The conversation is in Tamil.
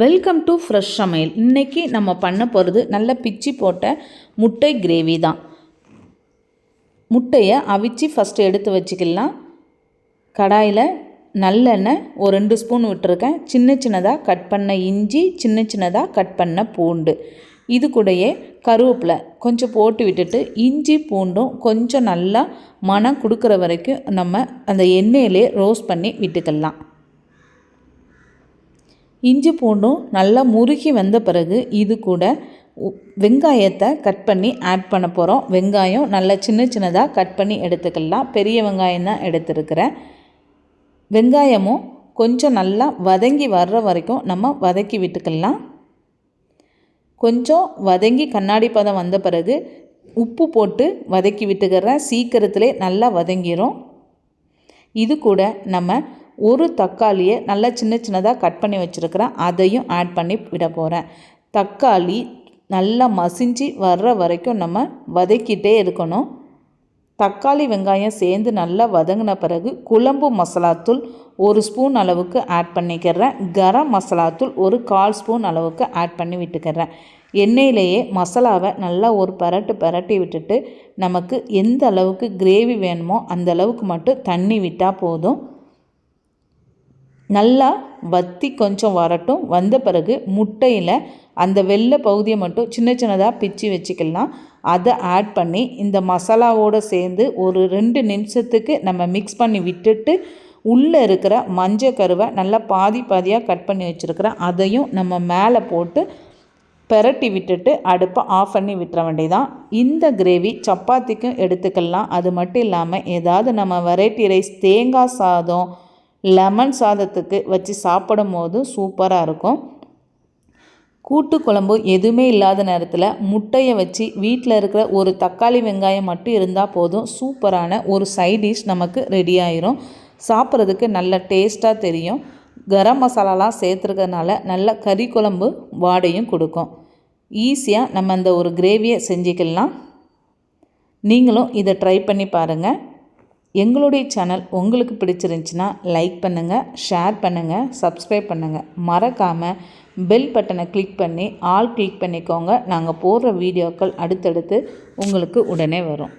வெல்கம் டு ஃப்ரெஷ் சமையல் இன்றைக்கி நம்ம பண்ண போகிறது நல்ல பிச்சி போட்ட முட்டை கிரேவி தான். முட்டையை அவிச்சு ஃபஸ்ட்டு எடுத்து வச்சுக்கலாம். கடாயில் நல்லெண்ணெய் ஒரு ரெண்டு ஸ்பூன் விட்டுருக்கேன். சின்ன சின்னதாக கட் பண்ண இஞ்சி சின்ன சின்னதாக கட் பண்ண பூண்டு. இது கூடயே கருவேப்பிலை கொஞ்சம் போட்டு விட்டுட்டு இஞ்சி பூண்டும் கொஞ்சம் நல்லா மனம் கொடுக்குற வரைக்கும் நம்ம அந்த எண்ணெயிலே ரோஸ்ட் பண்ணி விட்டுக்கலாம். இஞ்சி பூண்டும் நல்லா முறுகி வந்த பிறகு இது கூட உ- வெங்காயத்தை கட் பண்ணி ஆட் பண்ண போகிறோம் வெங்காயம் நல்லா சின்ன சின்னதாக கட் பண்ணி எடுத்துக்கலாம். பெரிய வெங்காயம் தான் எடுத்துருக்கிறேன். வெங்காயமும் கொஞ்சம் நல்லா வதங்கி வர்ற வரைக்கும் நம்ம வதக்கி விட்டுக்கலாம். கொஞ்சம் வதங்கி கண்ணாடி பதம் வந்த பிறகு உப்பு போட்டு வதக்கி விட்டுக்கிறேன் சீக்கிரத்திலே நல்லா வதங்கிரும். இது கூட நம்ம ஒரு தக்காளியை நல்லா சின்ன சின்னதாக கட் பண்ணி வச்சுருக்கிறேன். அதையும் ஆட் பண்ணி விட போகிறேன் தக்காளி நல்லா மசிஞ்சு வர்ற வரைக்கும் நம்ம வதக்கிட்டே இருக்கணும். தக்காளி வெங்காயம் சேர்ந்து நல்லா வதங்கின பிறகு குழம்பு மசாலாத்தூள் ஒரு ஸ்பூன் அளவுக்கு ஆட் பண்ணிக்கிறேன். கரம் மசாலாத்தூள் ஒரு கால் ஸ்பூன் அளவுக்கு ஆட் பண்ணி விட்டுக்கிறேன். எண்ணெயிலேயே மசாலாவை நல்லா ஒரு பரட்டு பரட்டி விட்டுட்டு நமக்கு எந்த அளவுக்கு கிரேவி வேணுமோ அந்த அளவுக்கு மட்டும் தண்ணி விட்டால் போதும். நல்லா வத்தி கொஞ்சம் வரட்டும். வந்த பிறகு முட்டையில் அந்த வெள்ளை பகுதியை மட்டும் சின்ன சின்னதாக பிச்சு வச்சுக்கலாம். அதை ஆட் பண்ணி இந்த மசாலாவோடு சேர்ந்து ஒரு ரெண்டு நிமிஷத்துக்கு நம்ம மிக்ஸ் பண்ணி விட்டுட்டு உள்ளே இருக்கிற மஞ்சள் கருவை நல்லா பாதி பாதியாக கட் பண்ணி வச்சுருக்கிறேன் அதையும் நம்ம மேலே போட்டு பெரட்டி விட்டுட்டு அடுப்பை ஆஃப் பண்ணி விட்டுற வேண்டியதான் இந்த கிரேவி சப்பாத்திக்கும் எடுத்துக்கலாம். அது மட்டும் இல்லாமல் ஏதாவது நம்ம வெரைட்டி ரைஸ் தேங்காய் சாதம் லெமன் சாதத்துக்கு வச்சு சாப்பிடும் போதும் சூப்பராக இருக்கும். கூட்டு குழம்பு எதுவுமே இல்லாத நேரத்தில் முட்டையை வச்சு வீட்டில் இருக்கிற ஒரு தக்காளி வெங்காயம் மட்டும் இருந்தால் போதும் சூப்பரான ஒரு சைட் டிஷ் நமக்கு ரெடி ஆயிரும். சாப்பிட்றதுக்கு நல்ல டேஸ்ட்டாக தெரியும். கரம் மசாலாலாம் சேர்த்துருக்கறனால நல்ல கறி குழம்பு வாடையும் கொடுக்கும். ஈஸியாக நம்ம அந்த ஒரு கிரேவியை செஞ்சுக்கலாம். நீங்களும் இதை ட்ரை பண்ணி பாருங்கள் எங்களுடைய சேனல் உங்களுக்கு பிடிச்சிருந்துச்சின்னா லைக் பண்ணுங்கள் ஷேர் பண்ணுங்கள் சப்ஸ்கிரைப் பண்ணுங்கள் மறக்காமல் பெல் பட்டனை கிளிக் பண்ணி ஆல் கிளிக் பண்ணிக்கோங்க. நாங்கள் போடுற வீடியோக்கள் அடுத்தடுத்து உங்களுக்கு உடனே வரும்.